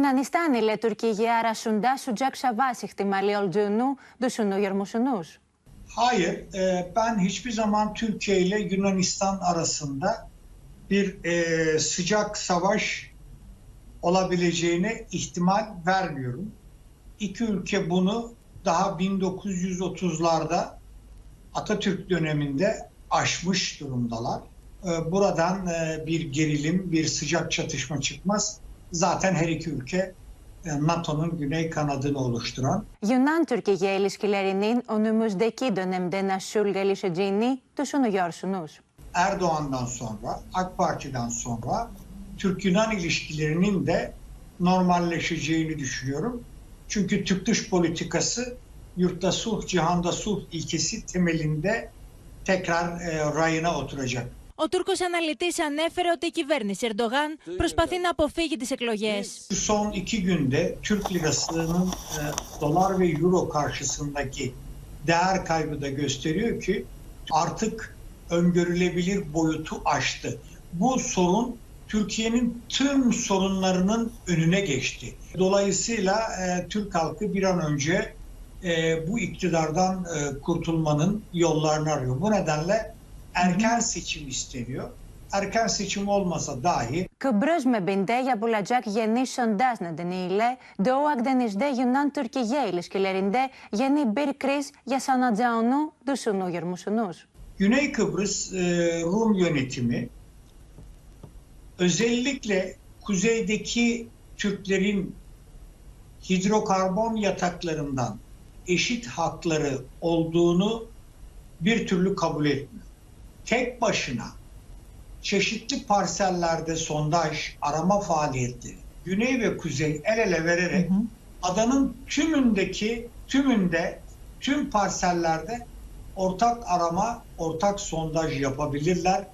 Yunanistan ile Türkiye arasında sıcak savaş ihtimali olduğunu düşünüyor musunuz? Hayır, e, ben hiçbir zaman Türkiye ile Yunanistan arasında bir e, sıcak savaş olabileceğine ihtimal vermiyorum. İki ülke bunu daha 1930'larda Atatürk döneminde aşmış durumdalar. E, buradan e, bir gerilim, bir sıcak çatışma çıkmaz. Zaten her iki ülke e, NATO'nun güney kanadını oluşturan Yunan-Türkiye ilişkilerinin önümüzdeki dönemde nasıl gelişeceğini düşünüyorsunuz? Erdoğan'dan sonra, AK Parti'den sonra Türk-Yunan ilişkilerinin de normalleşeceğini düşünüyorum. Çünkü Türk dış politikası yurtta sulh, cihanda sulh ilkesi temelinde tekrar e, rayına oturacak. Ο Τούρκος αναλυτής ανέφερε ότι η κυβέρνηση Ερντογάν προσπαθεί να αποφύγει τις εκλογές. Son iki günde Türk lirasının e, dolar ve euro karşısındaki değer kaybı da gösteriyor ki artık öngörülebilir boyutu aştı. Bu sorun Türkiye'nin tüm sorunlarının önüne geçti. Dolayısıyla e, Türk halkı bir an önce e, bu iktidardan e, kurtulmanın yollarını arıyor. Bu nedenle erken seçim isteniyor. Erken seçim olmasa dahi Kıbrıs mebinde yapılacak yeni sondaj nedeniyle Doğu Akdeniz'de Yunan-Türkiye ilişkilerinde yeni bir kriz yaşanacağını düşünüyor musunuz? Güney Kıbrıs e, Rum yönetimi özellikle kuzeydeki Türklerin hidrokarbon yataklarından eşit hakları olduğunu bir türlü kabul etmiyor. Tek başına çeşitli parsellerde sondaj, arama faaliyetleri güney ve kuzey el ele vererek adanın tümündeki tümünde tüm parsellerde ortak arama, ortak sondaj yapabilirler